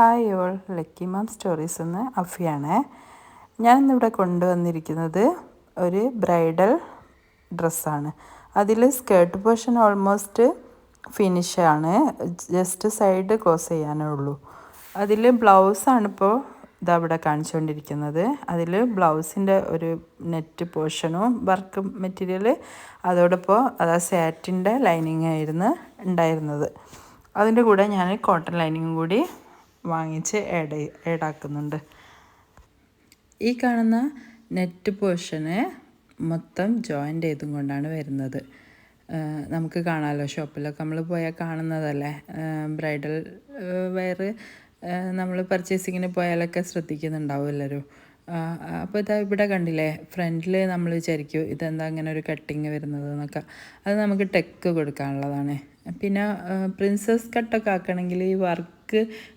Hi all lucky mom stories എന്ന് അഫിയാണ്. ഞാൻ ഇന്നിവിടെ കൊണ്ടുവന്നിരിക്കുന്നത് ഒരു ബ്രൈഡൽ ഡ്രസ്സാണ്. അതിൽ സ്കേർട്ട് പോർഷൻ ഓൾമോസ്റ്റ് ഫിനിഷാണ്. ജസ്റ്റ് സൈഡ് ക്ലോസ് ചെയ്യാനേ ഉള്ളൂ അതിൽ ബ്ലൗസാണ് ഇപ്പോൾ ഇതവിടെ കാണിച്ചുകൊണ്ടിരിക്കുന്നത്. അതിൽ ബ്ലൗസിന്റെ ഒരു നെറ്റ് പോർഷനും വർക്ക് മെറ്റീരിയൽ അതോടൊപ്പം അത് സാറ്റിന്റെ ലൈനിങ് ആയിരുന്നു ഉണ്ടായിരുന്നത്. അതിന്റെ കൂടെ ഞാൻ കോട്ടൺ ലൈനിങ്ങും കൂടി വാങ്ങിച്ച് ആഡ് ആഡാക്കുന്നുണ്ട് ഈ കാണുന്ന നെറ്റ് പോർഷന് മൊത്തം ജോയിന്റ് ചെയ്തും കൊണ്ടാണ് വരുന്നത്. നമുക്ക് കാണാമല്ലോ ഷോപ്പിലൊക്കെ നമ്മൾ പോയാൽ കാണുന്നതല്ലേ? ബ്രൈഡൽ വെയർ നമ്മൾ പർച്ചേസിങ്ങിന് പോയാലൊക്കെ ശ്രദ്ധിക്കുന്നുണ്ടാവും എല്ലാവരും അപ്പോൾ ഇതാ ഇവിടെ കണ്ടില്ലേ? ഫ്രണ്ടിൽ നമ്മൾ വിചാരിക്കും ഇതെന്താ അങ്ങനെ ഒരു കട്ടിങ് വരുന്നത് എന്നൊക്കെ അത് നമുക്ക് ടെക്ക് കൊടുക്കാനുള്ളതാണ്. പിന്നെ പ്രിൻസസ് കട്ടൊക്കെ ആക്കണമെങ്കിൽ ഈ വർക്ക്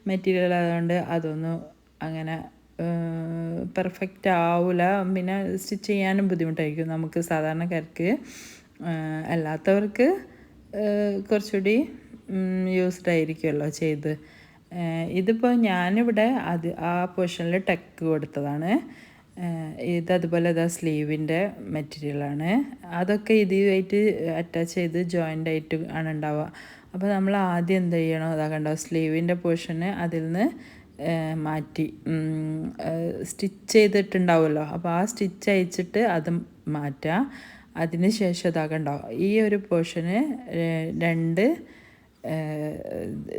മെറ്റീരിയൽ ആയതുകൊണ്ട് അതൊന്നും അങ്ങനെ പെർഫെക്റ്റ് ആവില്ല പിന്നെ സ്റ്റിച്ച് ചെയ്യാനും ബുദ്ധിമുട്ടായിരിക്കും നമുക്ക് സാധാരണക്കാർക്ക് അല്ലാത്തവർക്ക് കുറച്ചുകൂടി യൂസ്ഡ് ആയിരിക്കുമല്ലോ ചെയ്ത്. ഇതിപ്പോൾ ഞാനിവിടെ അത് ആ പോർഷനിൽ ടെക്ക് കൊടുത്തതാണ്. ഇത് അതുപോലെ അതാ സ്ലീവിന്റെ മെറ്റീരിയലാണ്. അതൊക്കെ ഇതുമായിട്ട് അറ്റാച്ച് ചെയ്ത് ജോയിന്റ് ആയിട്ട് ആണ് ഉണ്ടാവുക. അപ്പോൾ നമ്മൾ ആദ്യം എന്ത് ചെയ്യണോ? അതാ കണ്ടോ സ്ലീവിന്റെ പോർഷന് അതിൽ നിന്ന് മാറ്റി സ്റ്റിച്ച് ചെയ്തിട്ടുണ്ടാവുമല്ലോ. അപ്പോൾ ആ സ്റ്റിച്ച് അയച്ചിട്ട് അത് മാറ്റുക. അതിന് ശേഷം ഇതാകണ്ടോ ഈ ഒരു പോർഷന് രണ്ട്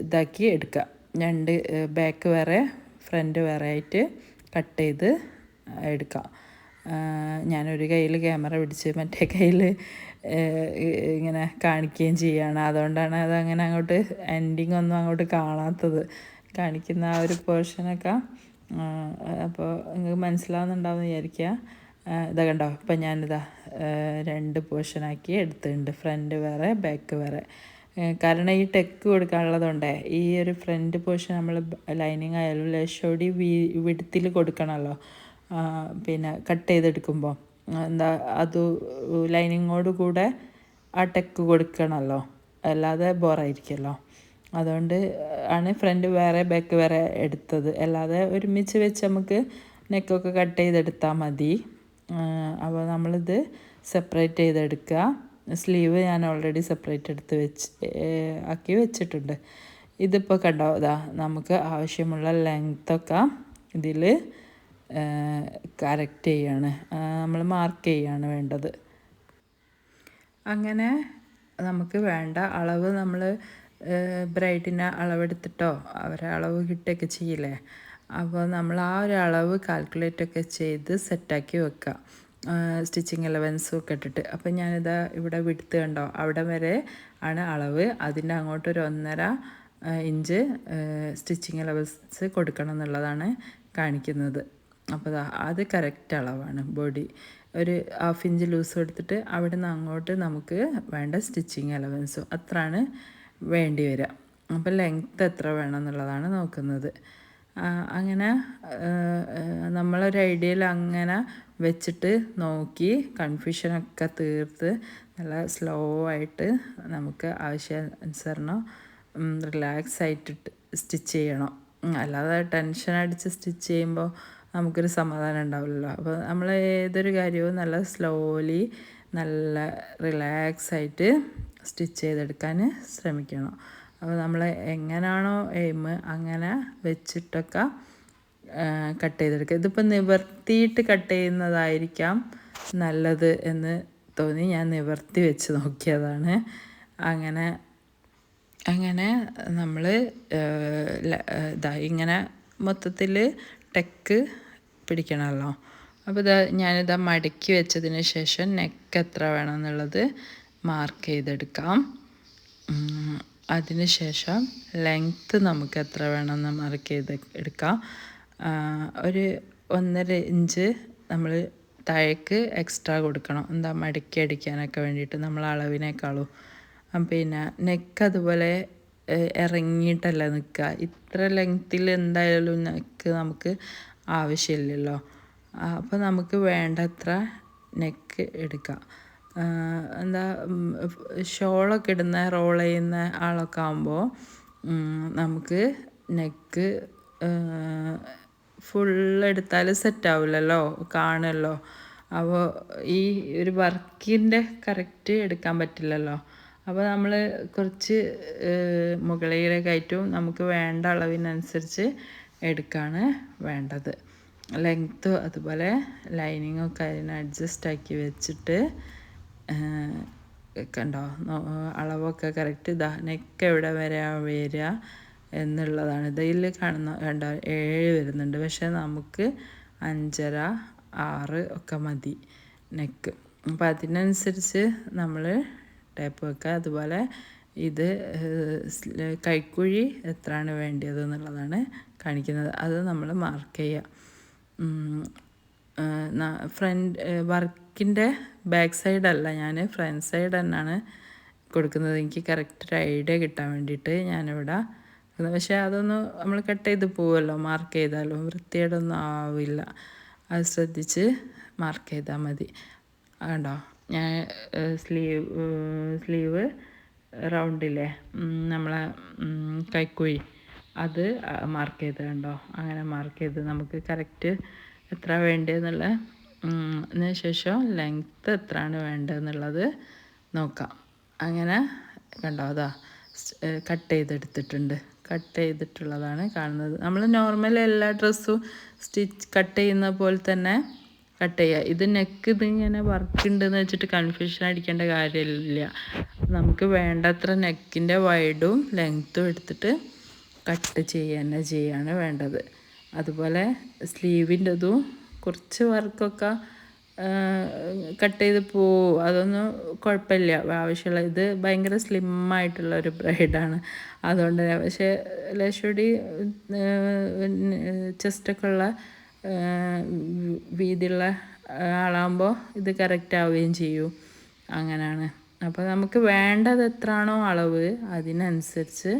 ഇതാക്കി എടുക്കുക. രണ്ട് ബാക്ക് വേറെ ഫ്രണ്ട് വേറെ ആയിട്ട് കട്ട് ചെയ്ത് എടുക്കാം. ഞാനൊരു കയ്യിൽ ക്യാമറ പിടിച്ച് മറ്റേ കയ്യിൽ ഇങ്ങനെ കാണിക്കുകയും ചെയ്യുകയാണ് അതുകൊണ്ടാണ് അതങ്ങനെ അങ്ങോട്ട് എൻഡിങ് ഒന്നും അങ്ങോട്ട് കാണാത്തത്. കാണിക്കുന്ന ആ ഒരു പോർഷനൊക്കെ അപ്പോൾ നിങ്ങൾക്ക് മനസ്സിലാവുന്നുണ്ടാവും വിചാരിക്കുക ഇതാ കണ്ടോ? ഇപ്പം ഞാനിതാ രണ്ട് പോർഷനാക്കി എടുത്തിട്ടുണ്ട്. ഫ്രണ്ട് വേറെ ബാക്ക് വേറെ. കാരണം ഈ ടെക്ക് കൊടുക്കാനുള്ളതുകൊണ്ടേ ഈ ഒരു ഫ്രണ്ട് പോർഷൻ നമ്മൾ ലൈനിങ് ആയാലും ലക്ഷോടി വീ വിടുത്തിൽ കൊടുക്കണമല്ലോ പിന്നെ കട്ട് ചെയ്തെടുക്കുമ്പോൾ എന്താ അത് ലൈനിങ്ങോട് കൂടെ ആ ടെക്ക് കൊടുക്കണമല്ലോ അല്ലാതെ ബോറായിരിക്കുമല്ലോ അതുകൊണ്ട് ആണ് ഫ്രണ്ട് വേറെ ബാക്ക് വേറെ എടുത്തത്. അല്ലാതെ ഒരുമിച്ച് വെച്ച് നമുക്ക് നെക്കൊക്കെ കട്ട് ചെയ്തെടുത്താൽ മതി. അപ്പോൾ നമ്മളിത് സെപ്പറേറ്റ് ചെയ്തെടുക്കുക. സ്ലീവ് ഞാൻ ഓൾറെഡി സെപ്പറേറ്റ് എടുത്ത് വെച്ച് ആക്കി വെച്ചിട്ടുണ്ട്. ഇതിപ്പോൾ കണ്ടോ ഇതാ നമുക്ക് ആവശ്യമുള്ള ലെങ്ത്തൊക്കെ ഇതിൽ കറക്റ്റ് ചെയ്യാണ്. നമ്മൾ മാർക്ക് ചെയ്യാണ് വേണ്ടത്. അങ്ങനെ നമുക്ക് വേണ്ട അളവ് നമ്മൾ ബ്രൈഡിനെ അളവെടുത്തിട്ടോ അവരെ അളവ് കിട്ടുകയൊക്കെ ചെയ്യില്ലേ? അപ്പോൾ നമ്മൾ ആ ഒരു അളവ് കാൽക്കുലേറ്റ് ഒക്കെ ചെയ്ത് സെറ്റാക്കി വെക്കുക സ്റ്റിച്ചിങ് അലവൻസും ഒക്കെ ഇട്ടിട്ട്. അപ്പോൾ ഞാനിതാ ഇവിടെ വിടുത്ത് കണ്ടോ? അവിടെ വരെ ആണ് അളവ്. അതിന്റെ അങ്ങോട്ടൊരു ഒന്നര ഇഞ്ച് സ്റ്റിച്ചിങ് എലവൻസ് കൊടുക്കണം എന്നുള്ളതാണ് കാണിക്കുന്നത്. അപ്പോൾ അത് കറക്റ്റ് അളവാണ് ബോഡി ഒരു ഹാഫ് ഇഞ്ച് ലൂസ് എടുത്തിട്ട് അവിടെ നിന്ന് അങ്ങോട്ട് നമുക്ക് വേണ്ട സ്റ്റിച്ചിങ് അലവൻസും അത്രയാണ് വേണ്ടി വരിക അപ്പോൾ ലെങ്ത്ത് എത്ര വേണം എന്നുള്ളതാണ് നോക്കുന്നത്. അങ്ങനെ നമ്മളൊരു ഐഡിയയിൽ അങ്ങനെ വെച്ചിട്ട് നോക്കി കൺഫ്യൂഷനൊക്കെ തീർത്ത് നല്ല സ്ലോ ആയിട്ട് നമുക്ക് ആവശ്യാനുസരണം റിലാക്സ് ആയിട്ട് സ്റ്റിച്ച് ചെയ്യണം. അല്ലാതെ ടെൻഷൻ അടിച്ച് സ്റ്റിച്ച് ചെയ്യുമ്പോൾ നമുക്കൊരു സമാധാനം ഉണ്ടാവില്ലല്ലോ. അപ്പോൾ നമ്മൾ ഏതൊരു കാര്യവും നല്ല സ്ലോലി നല്ല റിലാക്സ് ആയിട്ട് സ്റ്റിച്ച് ചെയ്തെടുക്കാൻ ശ്രമിക്കണം. അപ്പോൾ നമ്മൾ എങ്ങനെയാണോ എയിം അങ്ങനെ വെച്ചിട്ടൊക്കെ കട്ട് ചെയ്തെടുക്കുക. ഇതിപ്പോൾ നിവർത്തിയിട്ട് കട്ട് ചെയ്യുന്നതായിരിക്കാം നല്ലത് എന്ന് തോന്നി ഞാൻ നിവർത്തി വെച്ച് നോക്കിയതാണ്. അങ്ങനെ അങ്ങനെ നമ്മൾ ഇതാ ഇങ്ങനെ മൊത്തത്തിൽ ടെക്ക് പിടിക്കണമല്ലോ. അപ്പോൾ ഇതാ ഞാനിതാ മടക്കി വെച്ചതിന് ശേഷം നെക്ക് എത്ര വേണം എന്നുള്ളത് മാർക്ക് ചെയ്തെടുക്കാം. അതിനുശേഷം ലെങ്ത്ത് നമുക്ക് എത്ര വേണമെന്ന് മാർക്ക് ചെയ്ത് എടുക്കാം. ഒരു ഒന്നര ഇഞ്ച് നമ്മൾ താഴേക്ക് എക്സ്ട്രാ കൊടുക്കണം. എന്താ മടക്കി അടിക്കാനൊക്കെ വേണ്ടിയിട്ട് നമ്മൾ അളവിനേക്കാളും. പിന്നെ നെക്ക് അതുപോലെ ഇറങ്ങിയിട്ടല്ല നിൽക്കുക. ഇത്ര ലെങ്ത്തിൽ എന്തായാലും നെക്ക് നമുക്ക് ആവശ്യമില്ലല്ലോ. അപ്പോൾ നമുക്ക് വേണ്ടത്ര നെക്ക് എടുക്കാം. എന്താ ഷോളൊക്കെ ഇടുന്ന റോൾ ചെയ്യുന്ന ആളൊക്കെ ആകുമ്പോൾ നമുക്ക് നെക്ക് ഫുൾ എടുത്താൽ സെറ്റ് ആവില്ലല്ലോ കാണുമല്ലോ അപ്പോൾ ഈ ഒരു വർക്കിന്റെ കറക്റ്റ് എടുക്കാൻ പറ്റില്ലല്ലോ. അപ്പോൾ നമ്മൾ കുറച്ച് മുകളിലേക്കായിട്ടും നമുക്ക് വേണ്ട അളവിനനുസരിച്ച് എടുക്കുകയാണ് വേണ്ടത്. ലെങ്ത്ത് അതുപോലെ ലൈനിങ്ങൊക്കെ അതിന് അഡ്ജസ്റ്റ് ആക്കി വെച്ചിട്ട് കണ്ടോ അളവൊക്കെ കറക്റ്റ് ഇതാ നെക്ക് എവിടെ വരെ വരിക എന്നുള്ളതാണ്. ഇതിൽ കാണുന്ന കണ്ടോ ഏഴ് വരുന്നുണ്ട്. പക്ഷേ നമുക്ക് അഞ്ചര ആറ് ഒക്കെ മതി നെക്ക് അപ്പോൾ അതിനനുസരിച്ച് നമ്മൾ ടേപ്പ് വെക്കുക. അതുപോലെ ഇത് കൈക്കുഴി എത്രയാണ് വേണ്ടത് എന്നുള്ളതാണ് കാണിക്കുന്നത്. അത് നമ്മൾ മാർക്ക് ചെയ്യുക. ഫ്രണ്ട് വർക്കിന്റെ ബാക്ക് സൈഡ് അല്ല ഞാൻ ഫ്രണ്ട് സൈഡ് തന്നെയാണ് കൊടുക്കുന്നത്. എനിക്ക് കറക്റ്റ് ഒരു ഐഡിയ കിട്ടാൻ വേണ്ടിയിട്ട് ഞാനിവിടെ പക്ഷേ അതൊന്ന് നമ്മൾ കട്ട് ചെയ്ത് പോവുമല്ലോ മാർക്ക് ചെയ്താലും വൃത്തിയേടൊന്നും ആവില്ല. അത് ശ്രദ്ധിച്ച് മാർക്ക് ചെയ്താൽ മതി. കണ്ടോ? ഞാൻ സ്ലീവ് സ്ലീവ് റൗണ്ടില്ലേ നമ്മളെ കൈക്കുഴി. അത് മാർക്ക് ചെയ്ത് കണ്ടോ? അങ്ങനെ മാർക്ക് ചെയ്ത് നമുക്ക് കറക്റ്റ് എത്ര വേണ്ടതെന്നുള്ള ശേഷം ലെങ്ത്ത് എത്രയാണ് വേണ്ടതെന്നുള്ളത് നോക്കാം. അങ്ങനെ കണ്ടോ അതാ കട്ട് ചെയ്തെടുത്തിട്ടുണ്ട്. കട്ട് ചെയ്തിട്ടുള്ളതാണ് കാണുന്നത്. നമ്മൾ നോർമൽ എല്ലാ ഡ്രസ്സും സ്റ്റിച്ച് കട്ട് ചെയ്യുന്ന പോലെ തന്നെ കട്ട് ചെയ്യുക ഇത് നെക്ക് ഇതിങ്ങനെ വർക്ക് ഉണ്ടെന്ന് വെച്ചിട്ട് കൺഫ്യൂഷൻ അടിക്കേണ്ട കാര്യമില്ല. നമുക്ക് വേണ്ടത്ര നെക്കിന്റെ വൈഡും ലെങ്ത്തും എടുത്തിട്ട് കട്ട് ചെയ്യുക ചെയ്യാണ് വേണ്ടത്. അതുപോലെ സ്ലീവിന്റെ സ്ലീവിന്റെതും കുറച്ച് വർക്കൊക്കെ കട്ട് ചെയ്ത് പോവും. അതൊന്നും കുഴപ്പമില്ല. ആവശ്യമുള്ള ഇത് ഭയങ്കര സ്ലിമ്മായിട്ടുള്ള ഒരു ബ്രൈഡാണ്. അതുകൊണ്ട് തന്നെ പക്ഷേ ലക്ഷടി ചെസ്റ്റൊക്കെ ഉള്ള വീതിയുള്ള ആളാകുമ്പോൾ ഇത് കറക്റ്റ് ആവുകയും ചെയ്യും. അങ്ങനെയാണ് അപ്പോൾ നമുക്ക് വേണ്ടത് എത്രയാണോ അളവ് അതിനനുസരിച്ച്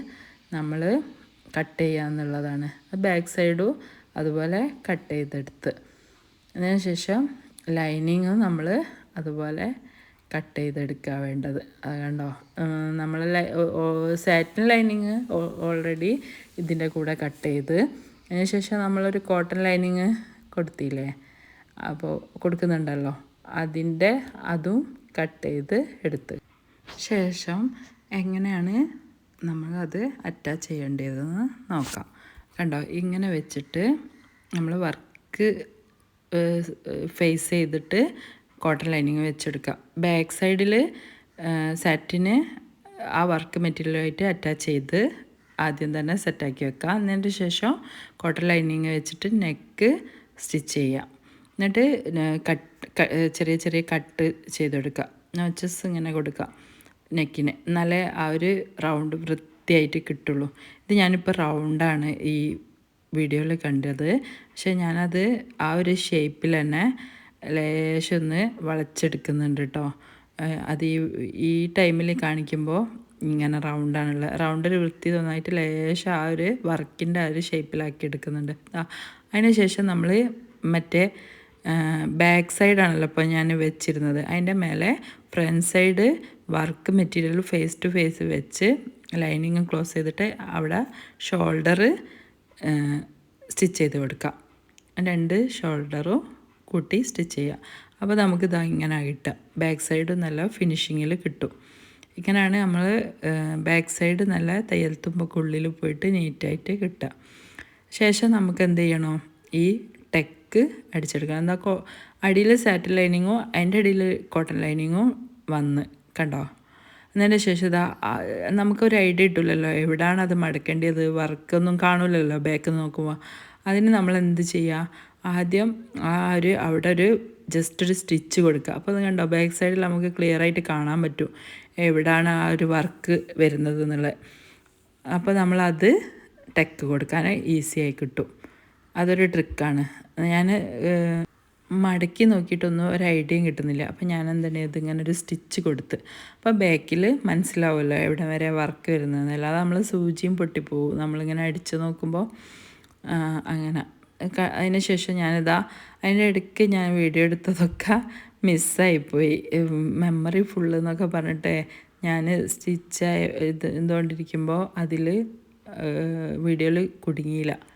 നമ്മൾ കട്ട് ചെയ്യുക എന്നുള്ളതാണ്. ബാക്ക് സൈഡും അതുപോലെ കട്ട് ചെയ്തെടുത്ത്. അതിന് ശേഷം ലൈനിങ് നമ്മൾ അതുപോലെ കട്ട് ചെയ്തെടുക്കുക വേണ്ടത്. അത് കണ്ടോ? നമ്മൾ സാറ്റിൻ ലൈനിങ് ഓൾറെഡി ഇതിന്റെ കൂടെ കട്ട് ചെയ്ത്. അതിനുശേഷം നമ്മളൊരു കോട്ടൺ ലൈനിങ് കൊടുത്തില്ലേ? അപ്പോൾ കൊടുക്കുന്നുണ്ടല്ലോ. അതിന്റെ അതും കട്ട് ചെയ്ത് എടുത്ത്. ശേഷം എങ്ങനെയാണ് നമ്മളത് അറ്റാച്ച് ചെയ്യേണ്ടതെന്ന് നോക്കാം. കണ്ടോ? ഇങ്ങനെ വെച്ചിട്ട് നമ്മൾ വർക്ക് ഫേസ് ചെയ്തിട്ട് കോട്ടൺ ലൈനിങ് വെച്ചെടുക്കുക ബാക്ക് സൈഡിൽ സെറ്റിന് ആ വർക്ക് മെറ്റീരിയലുമായിട്ട് അറ്റാച്ച് ചെയ്ത് ആദ്യം തന്നെ സെറ്റാക്കി വെക്കുക എന്നതിന്റെ ശേഷം കോട്ടൺ ലൈനിങ് വെച്ചിട്ട് നെക്ക് സ്റ്റിച്ച് ചെയ്യാം. എന്നിട്ട് കട്ട് ചെറിയ ചെറിയ കട്ട് ചെയ്തെടുക്കുക നോച്ചസ് ഇങ്ങനെ കൊടുക്കുക നെക്കിന്. എന്നാലേ ആ ഒരു റൗണ്ട് വൃത്തിയായിട്ട് കിട്ടുള്ളൂ. ഇത് ഞാനിപ്പോൾ റൗണ്ടാണ് ഈ വീഡിയോയിൽ കണ്ടത്. പക്ഷെ ഞാനത് ആ ഒരു ഷേപ്പിൽ തന്നെ ലേശം ഒന്ന് വളച്ചെടുക്കുന്നുണ്ട് കേട്ടോ അത് ഈ ഈ ടൈമിൽ കാണിക്കുമ്പോൾ ഇങ്ങനെ റൗണ്ടാണുള്ളത് റൗണ്ടിൽ വൃത്തി തോന്നായിട്ട് ലേശം ആ ഒരു വർക്കിന്റെ ആ ഒരു ഷേപ്പിലാക്കി എടുക്കുന്നുണ്ട്. അതിന് ശേഷം നമ്മൾ മറ്റേ ബാക്ക് സൈഡാണല്ലോ ഇപ്പോൾ ഞാൻ വെച്ചിരുന്നത്. അതിന്റെ മേലെ front side work material face to face വെച്ച് ലൈനിങ് ക്ലോസ് ചെയ്തിട്ട് അവിടെ ഷോൾഡർ സ്റ്റിച്ച് ചെയ്ത് കൊടുക്കാം രണ്ട് ഷോൾഡറും കൂട്ടി സ്റ്റിച്ച് ചെയ്യുക. അപ്പോൾ നമുക്കിത് ഇങ്ങനെ കിട്ടുക ബാക്ക് സൈഡ് നല്ല ഫിനിഷിങ്ങിൽ കിട്ടും. ഇങ്ങനെയാണ് നമ്മൾ ബാക്ക് സൈഡ് നല്ല തയ്യൽ തുമ്പക്കുള്ളിൽ പോയിട്ട് നീറ്റായിട്ട് കിട്ടുക. ശേഷം നമുക്ക് എന്ത് ചെയ്യണോ? ഈ ടെക്ക് അടിച്ചെടുക്കണം. എന്താ അടിയിൽ സാറ്റൽ ലൈനിങ്ങോ അതിന്റെ അടിയിൽ കോട്ടൺ ലൈനിങ്ങോ വന്ന് കണ്ടോ? എന്നതിന്റെ ശേഷം ഇതാ നമുക്കൊരു ഐഡിയ കിട്ടില്ലല്ലോ എവിടെയാണ് അത് മടക്കേണ്ടത്? വർക്കൊന്നും കാണില്ലല്ലോ ബാക്ക് നോക്കുമ്പോൾ അതിന് നമ്മൾ എന്ത് ചെയ്യുക ആദ്യം ആ ഒരു അവിടെ ഒരു ജസ്റ്റ് ഒരു സ്റ്റിച്ച് കൊടുക്കുക. അപ്പോൾ അത് കണ്ടോ ബാക്ക് സൈഡിൽ നമുക്ക് ക്ലിയർ ആയിട്ട് കാണാൻ പറ്റും എവിടെയാണ് ആ ഒരു വർക്ക് വരുന്നത് എന്നുള്ളത്. അപ്പോൾ നമ്മളത് ടെക്ക് കൊടുക്കാൻ ഈസി ആയി കിട്ടും. അതൊരു ട്രിക്കാണ് ഞാൻ മടക്കി നോക്കിയിട്ടൊന്നും ഒരു ഐഡിയയും കിട്ടുന്നില്ല. അപ്പോൾ ഞാൻ എന്താണ് ഇതിങ്ങനെ ഒരു സ്റ്റിച്ച് കൊടുത്ത്. അപ്പോൾ ബാക്കിൽ മനസ്സിലാവുമല്ലോ എവിടെ വരെ വർക്ക് വരുന്നത് അല്ലാതെ നമ്മൾ സൂചിയും പൊട്ടിപ്പോവും. നമ്മളിങ്ങനെ അടിച്ച് നോക്കുമ്പോൾ അങ്ങനെ. അതിന് ശേഷം ഞാനിതാ അതിന്റെ ഇടയ്ക്ക് ഞാൻ വീഡിയോ എടുത്തതൊക്കെ മിസ്സായിപ്പോയി മെമ്മറി ഫുള്ള് എന്നൊക്കെ പറഞ്ഞിട്ട് ഞാൻ സ്റ്റിച്ചായി ഇത് എന്തുകൊണ്ടിരിക്കുമ്പോൾ അതിൽ വീഡിയോയിൽ കുടുങ്ങിയില്ല.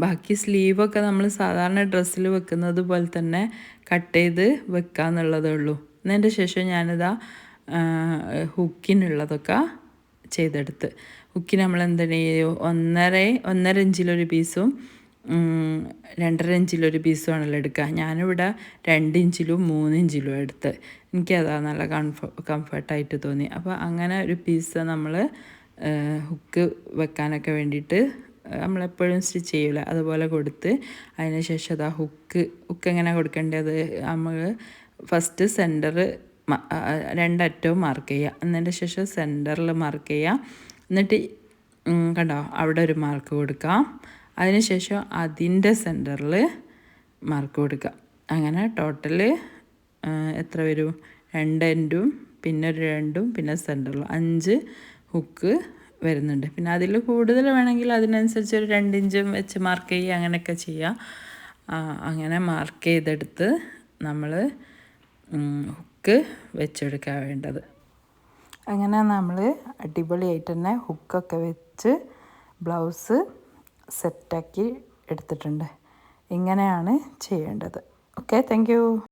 ബാക്കി സ്ലീവൊക്കെ നമ്മൾ സാധാരണ ഡ്രസ്സിൽ വെക്കുന്നത് പോലെ തന്നെ കട്ട് ചെയ്ത് വെക്കാന്നുള്ളതേ ഉള്ളൂ. എന്നതിന്റെ ശേഷം ഞാനിതാ ഹുക്കിനുള്ളതൊക്കെ ചെയ്തെടുത്ത്. ഹുക്കിന് നമ്മൾ എന്താണ് ഒന്നര ഒന്നര ഇഞ്ചിലൊരു പീസും രണ്ടര ഇഞ്ചിലൊരു പീസുമാണല്ലോ എടുക്കുക. ഞാനിവിടെ രണ്ട് ഇഞ്ചിലും മൂന്ന് ഇഞ്ചിലും എടുത്ത്. എനിക്കതാ നല്ല കംഫ കംഫർട്ടായിട്ട് തോന്നി. അപ്പോൾ അങ്ങനെ ഒരു പീസ് നമ്മൾ ഹുക്ക് വെക്കാനൊക്കെ വേണ്ടിയിട്ട് നമ്മളെപ്പോഴും സ്റ്റിച്ച് ചെയ്യില്ല അതുപോലെ കൊടുത്ത് അതിന് ശേഷം അതാ ഹുക്ക് ഹുക്ക് എങ്ങനെ കൊടുക്കേണ്ടത്? നമ്മൾ ഫസ്റ്റ് സെന്റർ രണ്ടറ്റവും മാർക്ക് ചെയ്യുക എന്നതിന്റെ ശേഷം സെന്ററിൽ മാർക്ക് ചെയ്യുക എന്നിട്ട് കണ്ടോ അവിടെ ഒരു മാർക്ക് കൊടുക്കാം. അതിനുശേഷം അതിന്റെ സെന്ററിൽ മാർക്ക് കൊടുക്കുക. അങ്ങനെ ടോട്ടൽ എത്ര വരും? രണ്ട് എൻഡും പിന്നെ ഒരു രണ്ടും പിന്നെ സെന്ററിലും അഞ്ച് ഹുക്ക് വരുന്നുണ്ട്. പിന്നെ അതിൽ കൂടുതൽ വേണമെങ്കിൽ അതിനനുസരിച്ച് ഒരു രണ്ടിഞ്ചും വെച്ച് മാർക്ക് ചെയ്യുക അങ്ങനെയൊക്കെ ചെയ്യാം. ആ, അങ്ങനെ മാർക്ക് ചെയ്തെടുത്ത് നമ്മൾ ഹുക്ക് വെച്ചെടുക്കാൻ വേണ്ടത്. അങ്ങനെ നമ്മൾ അടിപൊളിയായിട്ട് തന്നെ ഹുക്കൊക്കെ വെച്ച് ബ്ലൗസ് സെറ്റാക്കി എടുത്തിട്ടുണ്ട്. ഇങ്ങനെയാണ് ചെയ്യേണ്ടത്. Okay thank